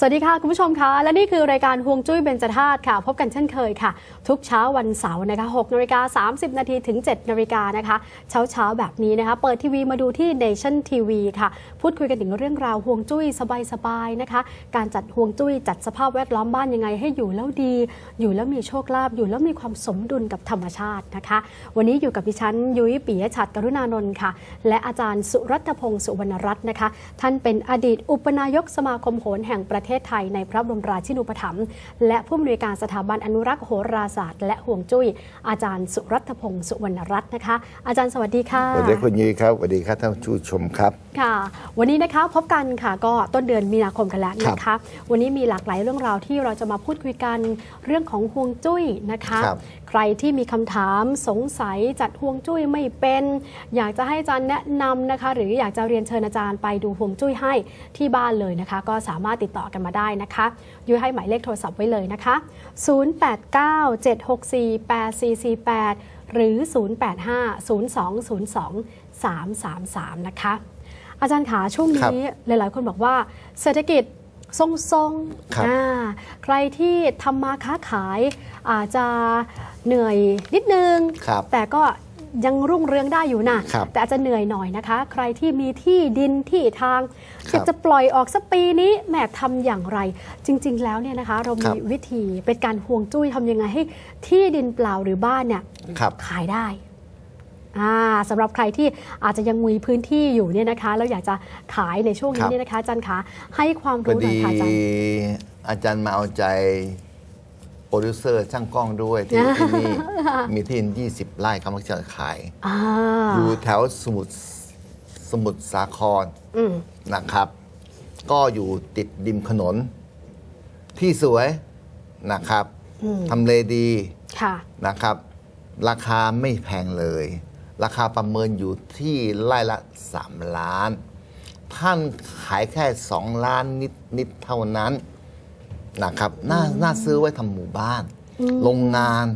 สวัสดีค่ะ คุณผู้ชมคะและนี่คือรายการห่วงจุ้ยเบญจธาตุค่ะ พบกันเช่นเคยค่ะ ทุกเช้าวันเสาร์นะคะ6นาฬิกา30 นาทีถึง 7นาฬิกานะคะ เช้าเช้าๆแบบนี้นะคะ เปิดทีวีมาดูที่ Nation TV ค่ะ พูดคุยกันถึงเรื่องราวห่วงจุ้ยสบายๆนะคะ การจัดห่วงจุ้ยจัดสภาพแวดล้อมบ้านยังไงให้อยู่แล้วดี อยู่แล้วมีโชคลาภอยู่แล้วมีความสมดุลกับธรรมชาตินะคะ วันนี้อยู่กับดิฉันยุ้ยปิยชัดกรุณานนท์ค่ะ และอาจารย์สุรัตพงศ์สุวรรณรัตน์นะคะ ท่านเป็นอดีตอุปนายกสมาคมโหรแห่งประเทศไทยในพระบรมราชินูปถัมภ์และผู้อำนวยการสถาบันอนุรักษ์โหราศาสตร์ และห่วงจุ้ย อาจารย์สุรัตพงศ์สุวรรณรัตน์นะคะ อาจารย์สวัสดีค่ะสวัสดีคุณยุ้ยครับสวัสดีครับท่านผู้ชมครับค่ะ วันนี้นะคะพบกันค่ะก็ต้นเดือนมีนาคมกันแล้วนะคะวันนี้มีหลากหลายเรื่องราวที่เราจะมาพูดคุยกันเรื่องของห่วงจุ้ยนะคะครับใครที่มีคำถามสงสัยจัดห่วงจุ้ยไม่เป็น อยากจะให้อาจารย์แนะนำนะคะ หรืออยากจะเรียนเชิญอาจารย์ไปดูห่วงจุ้ยให้ที่บ้านเลยนะคะ ก็สามารถติดต่อกันมาได้นะคะ ยุ้ยให้หมายเลขโทรศัพท์ไว้เลยนะคะ 0897648448 หรือ 0850202333 นะคะ อาจารย์ขาช่วงครับนี้หลาย ๆ คนบอกว่าเศรษฐกิจทรงครับๆอ่าใครที่ทำมาค้าขายอาจจะเหนื่อยนิดนึงครับแต่ก็ ยังรุ่งเรืองได้อยู่นะ ครับแต่อาจจะเหนื่อยหน่อยนะคะ ใครที่มีที่ดินที่ทางครับอยากจะปล่อยออกสักปีนี้แหมทำอย่างไร จริง ๆ แล้วเนี่ยนะคะ เราครัมีบ วิธีเป็นการห่วงจุ้ยทำยังไงให้ที่ดินเปล่าหรือบ้านเนี่ย ครับ ขายได้อ่าสำหรับใครที่อาจจะยังมีพื้นที่อยู่เนี่ยนะคะ แล้วอยากจะขายในช่วงครันี้บ เนี่ยนะคะอาจารย์คะให้ความพอรู้หน่อดียค่ะอาจารย์อาจารย์มาเอาใจ โปรดิวเซอร์ช่างกล้องด้วยที่ที่นี่ มีที่ดิน20 ไร่เขามาจะขาย อ่าอยู่แถวสมุทรสมุทรสาครอืมนะครับ ก็อยู่ติดริมถนน ที่สวยนะครับทำเลดี ค่ะ นะครับ ราคาไม่แพงเลย ราคาประเมินอยู่ที่ไร่ละ 3 ล้าน ท่านขายแค่ 2 ล้านนิดนิดเท่านั้น นะครับน่าน่าซื้อไว้ทำหมู่บ้าน โรงงาน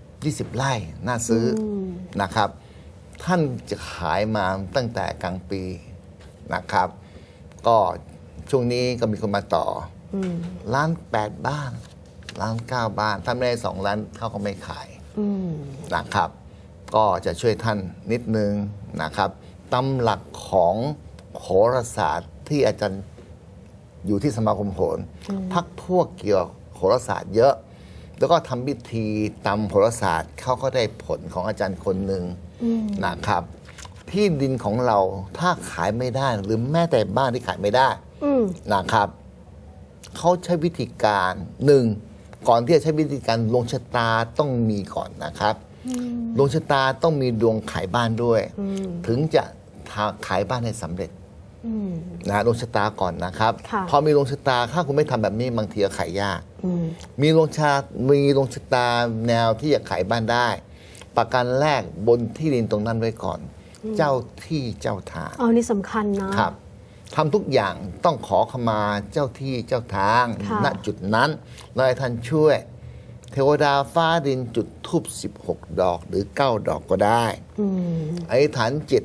20 ไร่น่าซื้ออนะครับ ท่านจะขายมาตั้งแต่กลางปีนะครับ ก็ช่วงนี้ก็มีคนมาต่ออล้านแปดบ้านล้านเก้าบ้านถ้าไม่ได้สองล้านเขาก็ไม่ขายอืมนะครับ ก็จะช่วยท่านนิดนึงนะครับตำหลักของโหราศาสตร์ที่อาจารย์ อยู่ที่สมาคมโหรพักพวกเกี่ยวกับโหราศาสตร์เยอะ แล้วก็ทำพิธีตำโหราศาสตร์เขาก็ได้ผลของอาจารย์คนหนึ่งนะครับ ที่ดินของเราถ้าขายไม่ได้หรือแม้แต่บ้านที่ขายไม่ได้อืมนะครับเขาใช้วิธีการหนึ่งก่อนที่จะใช้วิธีการลงชะตาต้องมีก่อนนะครับลงชะตาต้องมีดวงขายบ้านด้วย ถึงจะทาขายบ้านให้สำเร็จ อืม นะลงชะตาก่อนนะครับ ค่ะ พอมีลงชะตาถ้าคุณไม่ทำแบบนี้บางทีก็ขายยาก อืม มีลงชามีลงชะตาแนวที่จะขายบ้านได้ ประกันแรกบนที่ดินตรงนั้นไว้ก่อน เจ้าที่เจ้าทาง เอานี่สำคัญนะ ครับทำทุกอย่างต้องขอขมาเจ้าที่เจ้าทางค่ะ ณจุดนั้นแล้วให้ท่านช่วย เทวดาฟ้าดินจุดทูบ16 ดอกหรือ 9 ดอกก็ได้อืม อธิษฐานจิต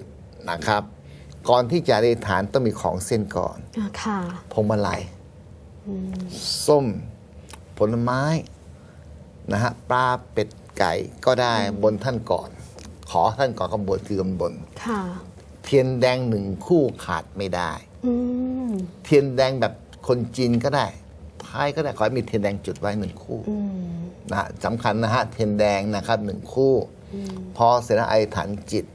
นะครับ ก่อนที่จะอธิษฐานต้องมีของเส้นก่อนอ่าค่ะพวงมาลัยส้ม ผลไม้นะฮะปลาเป็ดไก่ก็ได้บนท่านก่อน ขอท่านก่อนก็บนคือบน ค่ะ เทียนแดงหนึ่งคู่ขาดไม่ได้ อืมเทียนแดงแบบคนจีนก็ได้ไทยก็ได้ขอให้มีเทียนแดงจุดไว้หนึ่งคู่อืมนะฮะสำคัญนะฮะเทียนแดงนะครับหนึ่งคู่ พอเสร็จแล้วไอฐานจิต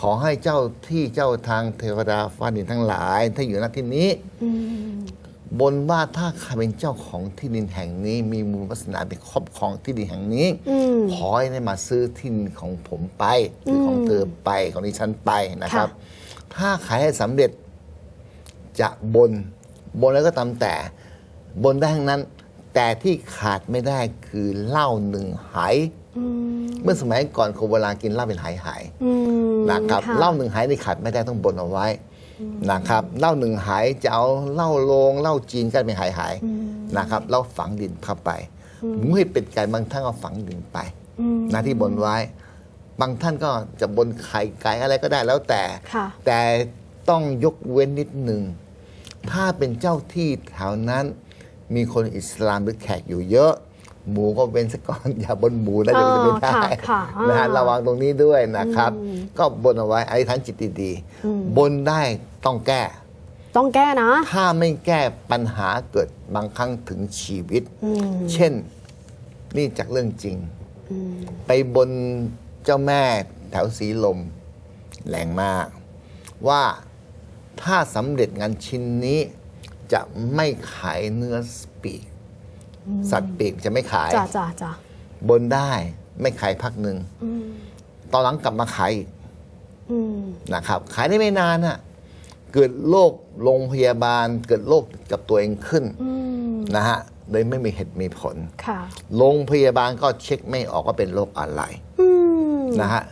ขอให้เจ้าที่เจ้าทางเทวดาฟ้าดินทั้งหลาย ถ้าอยู่ณที่นี้อืมบนว่าถ้าใครเป็นเจ้าของที่ดินแห่งนี้ มีมูลวาสนาเป็นครอบครองที่ดินแห่งนี้อืมขอให้ได้มาซื้อที่ดินของผมไปหรือของเธอไปของดิฉันไปนะครับ ถ้าขายให้สำเร็จจะบน บนแล้วก็ตามแต่บนได้ทั้งนั้น แต่ที่ขาดไม่ได้คือเหล้าหนึ่งไหายอืม เมื่อสมัยก่อนคนโบราณกินเหล้าเป็นไหายหายอืมนะครับค่ะเหล้าหนึ่งไหายนี่ขาดไม่ได้ต้องบนเอาไว้นะครับเหล้าหนึ่งไหายจะเอาเหล้าโลงเหล้าจีนก็เป็นไหายหายนะครับแล้วฝังดินเข้าไปหมูให้เป็ดไก่บางท่านก็ฝังดินไปอืมนะที่บนไว้ บางท่านก็จะบนไข่ไก่อะไรก็ได้แล้วแต่ค่ะแต่ต้องยกเว้นนิดหนึ่งถ้าเป็นเจ้าที่แถวนั้นมีคนอิสลามหรือแขกอยู่เยอะ หมูก็เว้นสักก่อนอย่าบนหมูนะอ๋เดี๋ยวอจะไม่ได้ค่ะค่ะนะฮะอ่าระวังตรงนี้ด้วยนะครับ ก็บนเอาไว้อธิษฐานจิตดีๆบนได้ต้องแก้ ต้องแก้นะ ถ้าไม่แก้ปัญหาเกิดบางครั้งถึงชีวิต เช่นนี่จากเรื่องจริง ไปบนเจ้าแม่แถวสีลมแรงมาก ว่าถ้าสำเร็จงานชิ้นนี้จะไม่ขายเนื้อสปีก สัตว์ปีกจะไม่ขาย จ้าจ้าจ้าบนได้ไม่ขายพักหนึ่งตอนหลังกลับมาขายอีกอืมนะครับ ขายได้ไม่นานน่ะ เกิดโรคโรงพยาบาล เกิดโรคกับตัวเองขึ้นอืมนะฮะเลยไม่มีเหตุมีผล ค่ะโรงพยาบาลก็เช็คไม่ออกว่าเป็นโรคอะไรอืมนะฮะ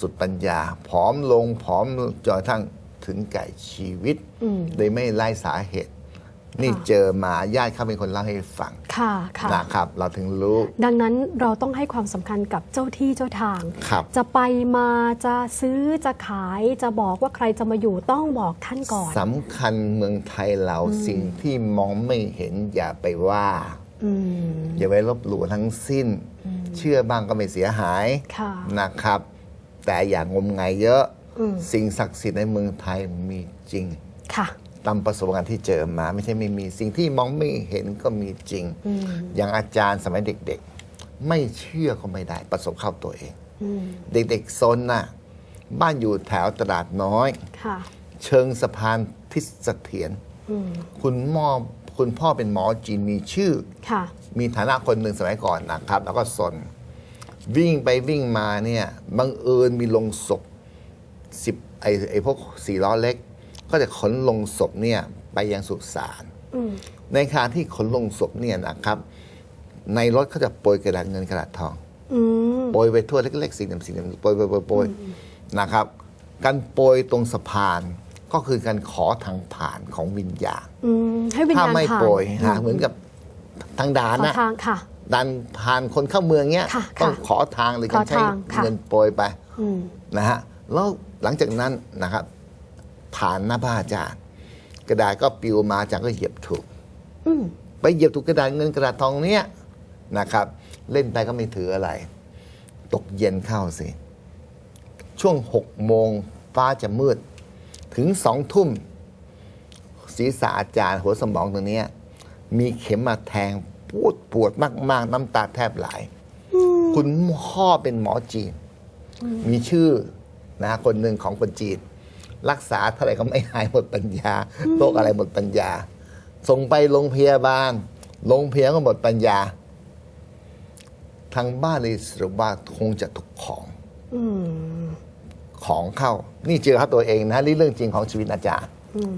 สุดปัญญา ผอมลงผอมจนกระทั่งถึงแก่ชีวิต อืม โดยไม่ไล่สาเหตุ นี่ค่ะเจอมาญาติเขาเป็นคนเล่าให้ฟัง ค่ะค่ะนะครับเราถึงรู้ ดังนั้นเราต้องให้ความสำคัญกับเจ้าที่เจ้าทางครับจะไปมาจะซื้อจะขายจะบอกว่าใครจะมาอยู่ต้องบอกท่านก่อนสำคัญเมืองไทยเราสิ่งที่มองไม่เห็นอย่าไปว่าอืมอย่าไปลบหลู่ทั้งสิ้น เชื่อบ้างก็ไม่เสียหายค่ะนะครับ แต่อย่างงมงายเยอะอืมสิ่งศักดิ์สิทธิ์ในเมืองไทยมีจริงค่ะ ตามประสบการณ์ที่เจอมา ไม่ใช่ไม่มีสิ่งที่มองไม่เห็นก็มีจริง อย่างอาจารย์สมัยเด็กๆ ไม่เชื่อก็ไม่ได้ประสบเข้าตัวเองอืมเด็กๆซนน่ะ บ้านอยู่แถวตลาดน้อยค่ะเชิงสะพานทิศเสถียรอืมคุณหมอคุณพ่อเป็นหมอจีนมีชื่อค่ะมีฐานะคนหนึ่งสมัยก่อนนะครับ แล้วก็สน วิ่งไปวิ่งมาเนี่ยบังเอิญมีลงศพสิบไอไอพวกสี่ล้อเล็ก ก็จะขนลงศพเนี่ยไปยังสุสานอืมในขณะที่ขนลงศพเนี่ยนะครับ ในรถเขาจะโปรยกระดาษเงินกระดาษทองอืมโปรยไปทั่วเล็กๆสีน้ำสีน้ำโปรยโปรยโปรยโปรยนะครับ การโปรยตรงสะพานก็คือการขอทางผ่านของวิญญาณอืมให้วิญถ้าญาณไม่ผ่านโปรยฮะเหมือนกับทางด่านขอนะทางค่ะดันผ่านคนเข้าเมืองเนี้ยค่ะต้องค่ะขอทางหรือการขอใช้ทางค่ะเงินโปรยไปอืมนะฮะแล้วหลังจากนั้นนะครับ ผ่านหน้าบ้านอาจารย์ กระดาษก็ปลิวมาอาจารย์ก็เหยียบถูกอืมไปเหยียบถูกกระดาษเงินกระดาษทองเนี้ยนะครับ เล่นไปก็ไม่ถืออะไร ตกเย็นเข้าสิ ช่วงหกโมงฟ้าจะมืด ถึงสองทุ่ม ศีรษะอาจารย์หัวสมองตรงเนี้ยมีเข็มมาแทงปวดปวดมากๆ น้ำตาแทบไหลคุณพ่อเป็นหมอจีน มีชื่อนะคนหนึ่งของคนจีน รักษาเท่าไหร่ก็ไม่หายหมดปัญญาโรคอะไรหมดปัญญา ส่งไปโรงพยาบาลโรงพยาบาลก็หมดปัญญา ทางบ้านเลยสรุปว่าคงจะถูกของอของเข้า นี่เจอเขาตัวเองนะนี่เรื่องจริงของชีวิตอาจารย์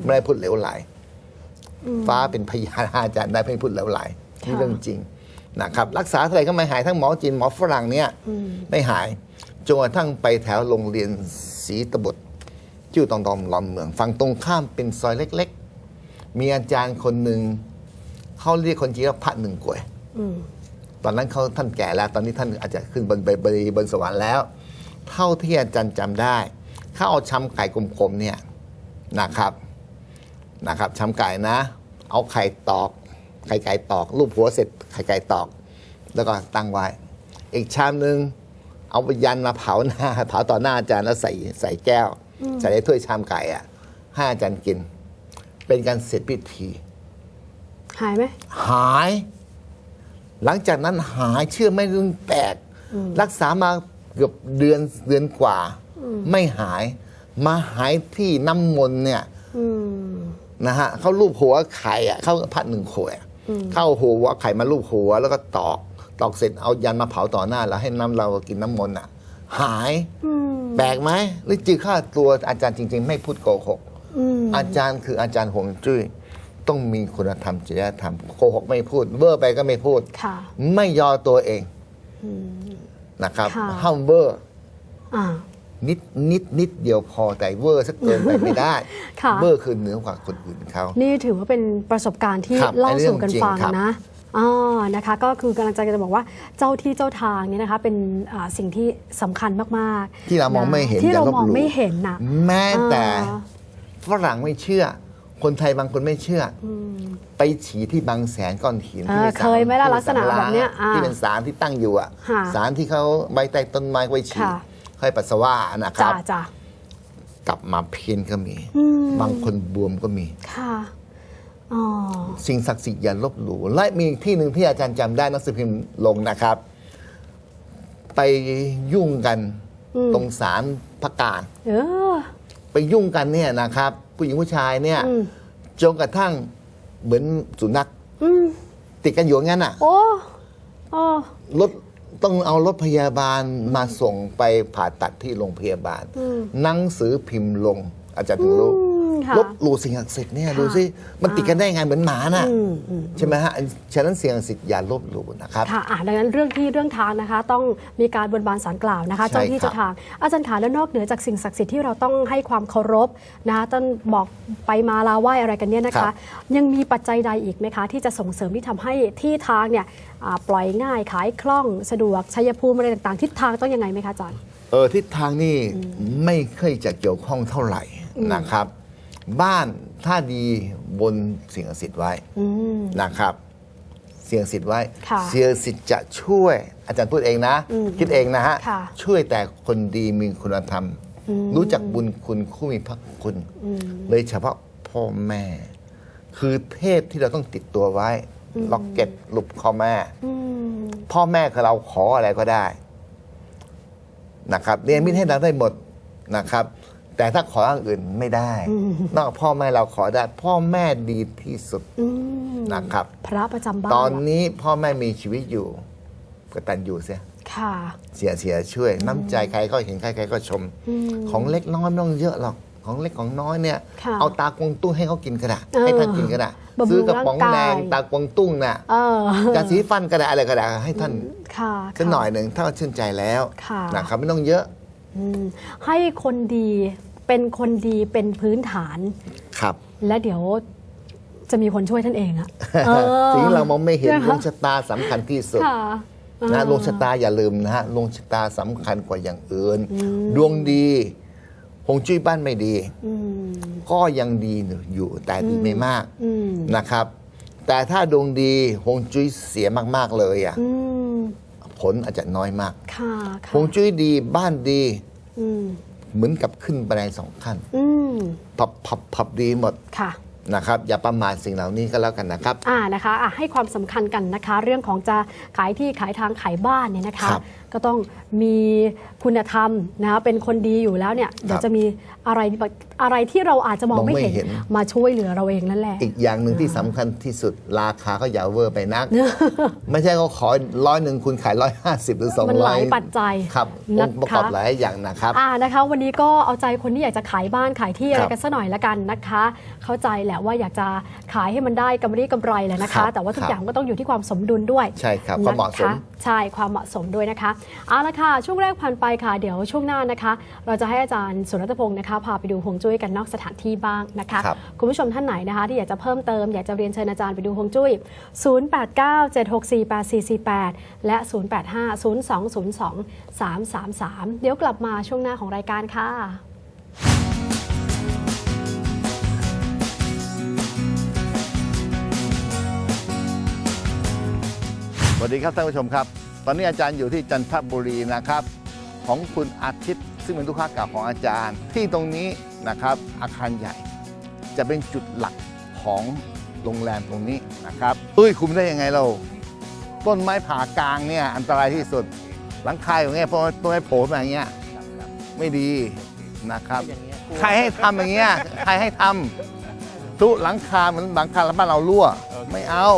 ไม่ได้พูดเหลวไหลฟ้าเป็นพยานอาจารย์ได้ไม่พูดเหลวไหลนี่เรื่องจริงนะครับ รักษาเท่าไหร่ก็ไม่หายทั้งหมอจีนหมอฝรั่งเนี่ยไม่หายจนกระทั่งไปแถวโรงเรียนศรีตบุตร ชื่อตองตองลอนเมืองฝั่งตรงข้ามเป็นซอยเล็ก ๆ มีอาจารย์คนหนึ่งเขาเรียกคนจีนว่าพระหนึ่งกวยอืมตอนนั้นเขาท่านแก่แล้ว ตอนนี้ท่านอาจจะขึ้นบนบนบนบนสวรรค์แล้ว เท่าที่อาจารย์จำได้เขาเอาชำไก่กลมๆเนี่ยนะครับนะครับชำไก่นะ เอาไข่ตอก ไข่ไก่ตอกรูปหัวเสร็จไข่ไก่ตอก แล้วก็ตั้งไว้ อีกชามหนึ่งเอายันมาเผาหน้าเผาต่อหน้าอาจารย์แล้วใส่ใส่แก้ว ใส่ในถ้วยชามไก่อะให้อาจารย์กิน เป็นการเสร็จพิธี หายไหมหาย หลังจากนั้นหายเชื่อไม่เรื่องแปลกรักษามาเกือบเดือนเดือนกว่า ไม่หาย มาหายที่น้ำมนต์เนี่ยอืมนะฮะเขาลูบหัวไข่อะเข้าพัดหนึ่งขวดอะเข้าหัวไข่มาลูบหัวแล้วก็ตอก ตอกเสร็จเอายันมาเผาต่อหน้าแล้วให้น้ำเรากินน้ำมนต์อะ หาย อืม แปลกไหมหรือจือค่าตัวอาจารย์จริง ๆ ไม่พูดโกหกอืมอาจารย์คืออาจารย์หวงจุ้ยต้องมีคุณธรรมจริยธรรมโกหกไม่พูดเวอร์ไปก็ไม่พูดค่ะไม่ยอตัวเองนะครับค่ะห้ามเวอร์อ่านิดนิดนิดเดียวพอแต่เวอร์สักเกินไปไม่ได้ค่ะเวอร์คือเหนือกว่าคนอื่นเขานี่ถือว่าเป็นประสบการณ์ที่ครับเล่าอันนี้สู่กันเรื่องจริงฟังครับนะ อ๋อนะคะก็คือกำลังจะบอกว่าเจ้าที่เจ้าทางเนี่ยนะคะเป็นอ่าสิ่งที่สำคัญมากๆที่เรามองไม่เห็นที่อย่เราลบมองหลู่ ไม่เห็นน่ะแม้แต่อ่าฝรั่งไม่เชื่อ คนไทยบางคนไม่เชื่ออมไปฉี่ที่บางแสนก้อนหินเออที่ป็นศาลเคยไหมล่ะที่เป็ลักษณะศาลแบบเนี้ยอ่าที่เป็นสารที่ตั้งอยู่อะค่ะสารที่เขาใบใต้ต้นไม้ไว้ฉี่ค่ะ ค่อยปัสสาวะนะคจ้ารับจ้ากลับมาเพี้ยนก็มีอืมบางคนบวมก็มี ค่ะอ๋อ สิ่งศักดิ์สิทธิ์อย่าลบหลู่และมีอีกที่หนึ่งที่อาจารย์จำได้หนักสือพิมพ์ลงนะครับ ไปยุ่งกันอืมตรงศาลพระการเออไปยุ่งกันเนี่ยนะครับ ผู้หญิงผู้ชายเนี่ยอืมจนกระทั่งเหมือนสุนัขอืมติดกันอยู่งั้นอะโอ้โอ้รถต้องเอารถพยาบาลมาส่งไปผ่าตัดที่โรงพยาบาลอืมหนังสือพิมพ์ลงอาจารย์ถึงรู้อืมค่ะ ลบหลู่สิ่งศักดิ์สิทธิ์เนี่ยค่ะดูสิมันติดกันได้ไงเหมือนหมาน่ะอืมอืมใช่ไหมฮะฉะนั้นสิ่งศักดิ์สิทธิ์อย่าลบหลู่นะครับค่ะอะดังนั้นเรื่องที่เรื่องทางนะคะ ต้องมีการบนบานสารกล่าวนะคะใช่เจ้าที่ครับเจ้าทางอาจารย์ขาแล้วนอกเหนือจากสิ่งศักดิ์สิทธิ์ที่เราต้องให้ความเคารพนะคะต้นบอกไปมาลาไหวอะไรกันเนี่ยนะคะ ยังมีปัจจัยใดอีกไหมคะ ที่จะส่งเสริมที่ทำให้ที่ทางเนี่ยอ่าปล่อยง่ายขายคล่องสะดวกชัยภูมิอะไรต่างๆทิศทางต้องยังไงไหมคะอาจารย์เออทิศทางนี่ไม่ค่อยจะเกี่ยวข้องเท่าไหร่นะครับ บ้านถ้าดีบนสิ่งศักดิ์สิทธิ์ไว้อืม นะครับ เสียงสิทธิ์ไว้ ค่ะเสียงสิทธิ์จะช่วย อาจารย์พูดเองนะ อืมคิดเองนะฮะ ค่ะช่วยแต่คนดีมีคุณธรรม อืม รู้จักบุญคุณคู่มีพระคุณ อืม เลยเฉพาะพ่อแม่ คือเทพที่เราต้องติดตัวไว้ล็อกเก็ตหลุบคอแม่ อืม พ่อแม่คือเราขออะไรก็ได้ นะครับเรียนมิตให้เราได้หมดนะครับ แต่ถ้าขออย่างอื่นไม่ได้ นอกจากพ่อแม่เราขอได้ พ่อแม่ดีที่สุดอืมนะครับ พระประจำบ้านตอนนี้พ่อแม่มีชีวิตอยู่กตันอยู่เสียค่ะเสียเสียช่วย น้ำใจใครก็เห็นใครใครก็ชมอืมของเล็กน้อยไม่ต้องเยอะหรอกของเล็กของน้อยเนี่ยค่ะเอาตากวงตุ้งให้เขากินก็ได้เออให้ท่านกินก็ได้บำรุงซื้อกระป๋องร่างแดกายงตากวงตุ้งน่ะเออยาสีฟันก็ได้อะไรก็ได้ให้ท่านค่ะสักหน่อยหนึ่งถ้าชื่นใจแล้วค่ะนะครับไม่ต้องเยอะอืมให้คนดี เป็นคนดีเป็นพื้นฐาน ครับ และเดี๋ยวจะมีคนช่วยท่านเองอะเออสิ่งที่เรามองไม่เห็นนะคะดวงชะตาสำคัญที่สุดค่ะ นะเออดวงชะตาอย่าลืมนะฮะดวงชะตาสำคัญกว่าอย่างอื่น ดวงดีหงจุ้ยบ้านไม่ดี อืม ก็ยังดีอยู่แต่ดีไม่มากอืม นะครับ แต่ถ้าดวงดีหงจุ้ยเสียมากๆเลยอะอืม ผลอาจจะน้อยมากค่ะ หค่ะงจุ้ยดีบ้านดี อืม เหมือนกับขึ้นบันไดสองขั้นอืมพับพับพับดีหมดค่ะนะครับอย่าประมาทสิ่งเหล่านี้ก็แล้วกันนะครับอ่านะคะอะให้ความสำคัญกันนะคะ เรื่องของจะขายที่ขายทางขายบ้านเนี่ยนะคะครับ ก็ต้องมีคุณธรรมนะคะเป็นคนดีอยู่แล้วเนี่ยเดี๋ยวครับจะมีอะไรอะไรที่เราอาจจะมองมองไม่ไม่เห็นเห็นมาช่วยเหลือเราเองนั่นแหละ อีกอย่างหนึ่งที่สำคัญที่สุดราคาก็อย่าเวอร์ไปนัก ไม่ใช่เขาขอร้อยหนึ่งคุณขายร้อยห้าสิบหรือสองมันหร้อลายยปัจจัยครับนะองค์ประกอบคะหลายอย่างนะครับอ่านะคะ วันนี้ก็เอาใจคนที่อยากจะขายบ้านขายที่อะไรครับกันสักหน่อยละกันนะคะ เข้าใจแหละว่าอยากจะขายให้มันได้กำไรกำไรแหละนะครัคะบแต่ว่าทุกครับอย่างก็ต้องอยู่ที่ความสมดุลด้วย ใช่ครับความเหมาะสมนะคะใช่ความเหมาะสมด้วยนะคะเอาละค่ะ ช่วงแรกผ่านไปค่ะ เดี๋ยวช่วงหน้านะคะ เราจะให้อาจารย์สุรัตพงศ์นะคะ พาไปดูฮวงจุ้ยกันนอกสถานที่บ้างนะคะครับคุณผู้ชมท่านไหนนะคะ ที่อยากจะเพิ่มเติมอยากจะเรียนเชิญอาจารย์ไปดูฮวงจุ้ย 0897648448 และ 0850202333 เดี๋ยวกลับมาช่วงหน้าของรายการค่ะสวัสดีครับท่านผู้ชมครับ ตอนนี้อาจารย์อยู่ที่จันทบุรีนะครับ ของคุณอาทิตย์ ซึ่งเป็นลูกค้าเก่าของอาจารย์ ที่ตรงนี้นะครับอาคารใหญ่ จะเป็นจุดหลักของโรงแรมตรงนี้นะครับเอ้ยคุมได้ยังไงเราต้นไม้ผ่ากลางเนี่ยอันตรายที่สุดหลังคาอย่างเงี้ยเพราะต้นไม้โผล่มาอย่างเงี้ยไม่ดีนะครับ ใครให้ทำอย่างเงี้ยใครให้ทำทุหลังคาเหมือนหลังคาบ้านเรารั่ว ไม่เอา